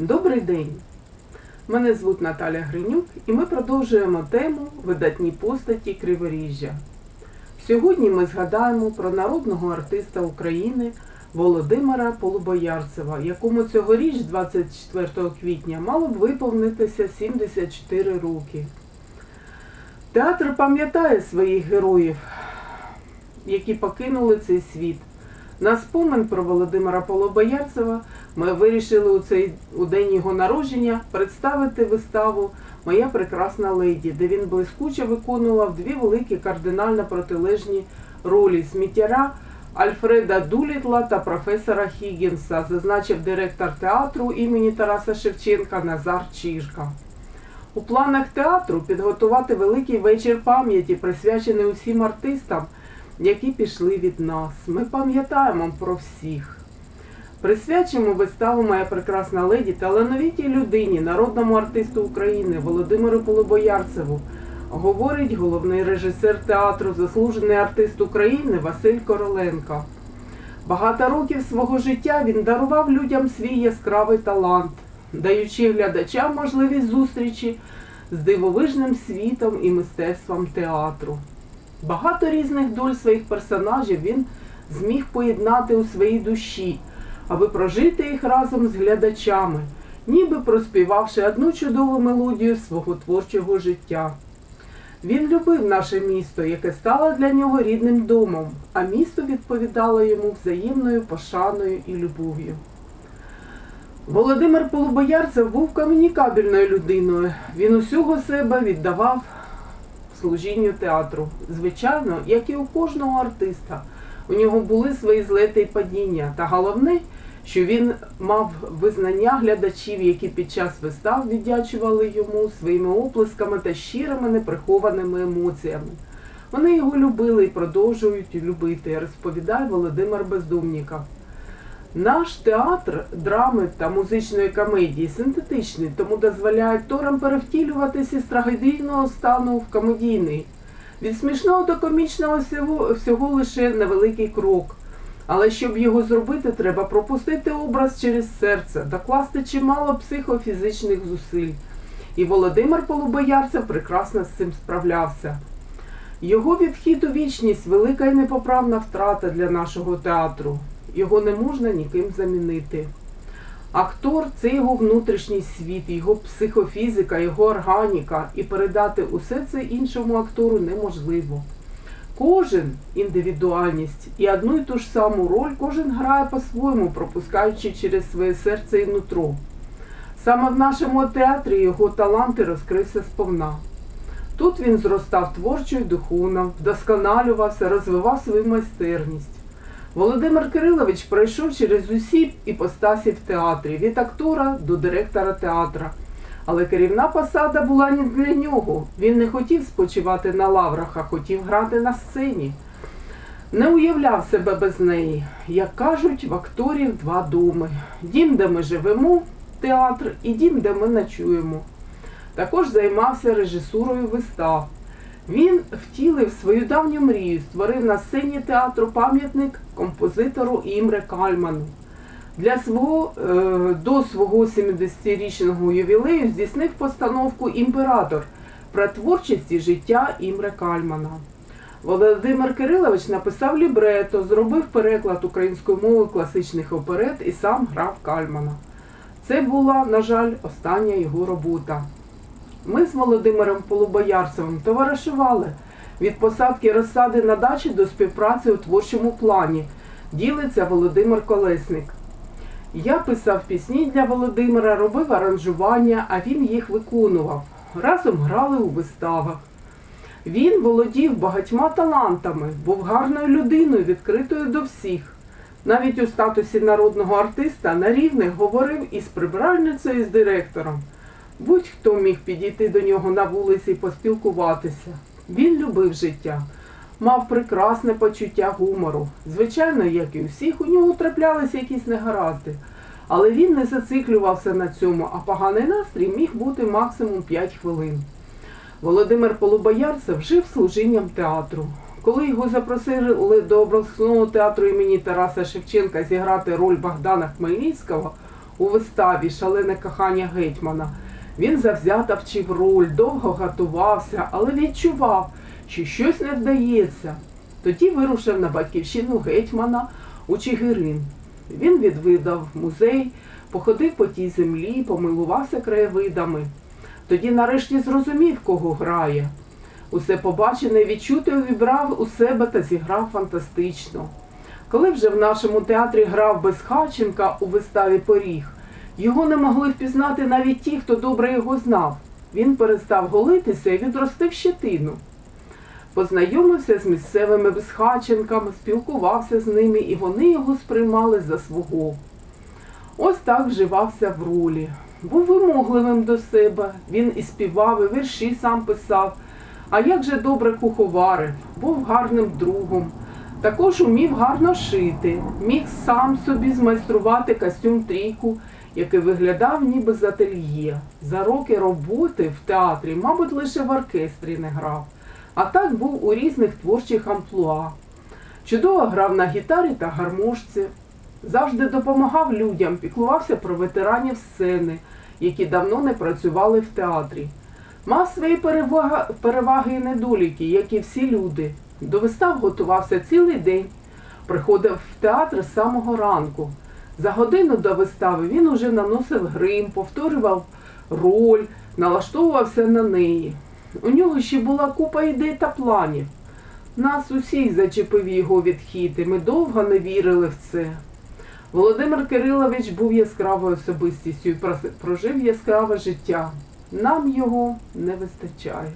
Добрий день! Мене звуть Наталя Гринюк і ми продовжуємо тему Видатні постаті Криворіжжя. Сьогодні ми згадаємо про народного артиста України Володимира Полубоярцева, якому цьогоріч, 24 квітня, мало б виповнитися 74 роки. Театр пам'ятає своїх героїв, які покинули цей світ. На спомин про Володимира Полобоярцева ми вирішили у цей у день його народження представити виставу Моя прекрасна леді, де він блискуче виконував дві великі кардинально протилежні ролі сміттяра Альфреда Дулітла та професора Хіггінса, зазначив директор театру імені Тараса Шевченка Назар Чижка. У планах театру підготувати великий вечір пам'яті, присвячений усім артистам, які пішли від нас. Ми пам'ятаємо про всіх. Присвячимо виставу Моя прекрасна леді талановитій людині, народному артисту України Володимиру Полубоярцеву, говорить головний режисер театру, заслужений артист України Василь Короленко. Багато років свого життя він дарував людям свій яскравий талант, даючи глядачам можливість зустрічі з дивовижним світом і мистецтвом театру. Багато різних доль своїх персонажів він зміг поєднати у своїй душі, аби прожити їх разом з глядачами, ніби проспівавши одну чудову мелодію свого творчого життя. Він любив наше місто, яке стало для нього рідним домом, а місто відповідало йому взаємною пошаною і любов'ю. Володимир Полубоярцев був комунікабельною людиною. Він усього себе віддавав служінню театру. Звичайно, як і у кожного артиста, у нього були свої злети і падіння. Та головне, що він мав визнання глядачів, які під час вистав віддячували йому своїми оплесками та щирими неприхованими емоціями. Вони його любили і продовжують любити, розповідає Володимир Бездумніков. Наш театр драми та музичної комедії синтетичний, тому дозволяє акторам перевтілюватися з трагедійного стану в комедійний. Від смішного до комічного всього, всього лише невеликий крок. Але щоб його зробити, треба пропустити образ через серце, докласти чимало психофізичних зусиль. І Володимир Полубоярцев прекрасно з цим справлявся. Його відхід у вічність велика і непоправна втрата для нашого театру. Його не можна ніким замінити. Актор це його внутрішній світ, його психофізика, його органіка, і передати усе це іншому актору неможливо. Кожен індивідуальність і одну й ту ж саму роль кожен грає по-своєму, пропускаючи через своє серце і нутро. Саме в нашому театрі його таланти розкрився сповна. Тут він зростав творчо і духовно, вдосконалювався, розвивав свою майстерність. Володимир Кирилович пройшов через усі іпостасі в театрі, від актора до директора театра. Але керівна посада була не для нього. Він не хотів спочивати на лаврах, а хотів грати на сцені. Не уявляв себе без неї. Як кажуть, в акторів два доми: дім, де ми живемо, театр, і дім, де ми ночуємо. Також займався режисурою вистав. Він втілив свою давню мрію, створив на сцені театру пам'ятник композитору Імре Кальману. Для свого е, до свого 70-річного ювілею здійснив постановку Імператор про творчість і життя Імре Кальмана. Володимир Кирилович написав лібрето, зробив переклад української мови класичних оперет і сам грав Кальмана. Це була, на жаль, остання його робота. Ми з Володимиром Полубоярцевим товаришували від посадки розсади на дачі до співпраці у творчому плані. Ділиться Володимир Колесник. Я писав пісні для Володимира, робив аранжування, а він їх виконував. Разом грали у виставах. Він володів багатьма талантами, був гарною людиною, відкритою до всіх. Навіть у статусі народного артиста на рівних говорив із прибиральницею і з директором. Будь-хто міг підійти до нього на вулиці і поспілкуватися. Він любив життя, мав прекрасне почуття гумору. Звичайно, як і у всіх, у нього траплялися якісь негаразди. Але він не зациклювався на цьому, а поганий настрій міг бути максимум 5 хвилин. Володимир Полубоярцев жив служінням театру. Коли його запросили до обласного театру імені Тараса Шевченка зіграти роль Богдана Хмельницького у виставі Шалене кохання гетьмана. Він завзято вчив роль, довго готувався, але відчував, що щось не вдається. Тоді вирушив на батьківщину гетьмана у Чигирин. Він відвідав музей, походив по тій землі, помилувався краєвидами. Тоді нарешті зрозумів, кого грає. Усе побачене і відчуте увібрав у себе та зіграв фантастично. Коли вже в нашому театрі грав Безхаченка у виставі Поріг, його не могли впізнати навіть ті, хто добре його знав. Він перестав голитися і відростив щетину. Познайомився з місцевими безхаченками, спілкувався з ними, і вони його сприймали за свого. Ось так вживався в ролі. Був вимогливим до себе, він і співав, і вірші сам писав. А як же добре куховарив, був гарним другом. Також умів гарно шити, міг сам собі змайструвати костюм трійку, який виглядав ніби з ательє. За роки роботи в театрі, мабуть, лише в оркестрі не грав, а так був у різних творчих амплуа. Чудово грав на гітарі та гармошці, завжди допомагав людям, піклувався про ветеранів сцени, які давно не працювали в театрі. Мав свої переваги і недоліки, як і всі люди. До вистав готувався цілий день. Приходив в театр з самого ранку. За годину до вистави він уже наносив грим, повторював роль, налаштовувався на неї. У нього ще була купа ідей та планів. Нас усіх зачепив його відхід, і ми довго не вірили в це. Володимир Кирилович був яскравою особистістю і прожив яскраве життя. Нам його не вистачає.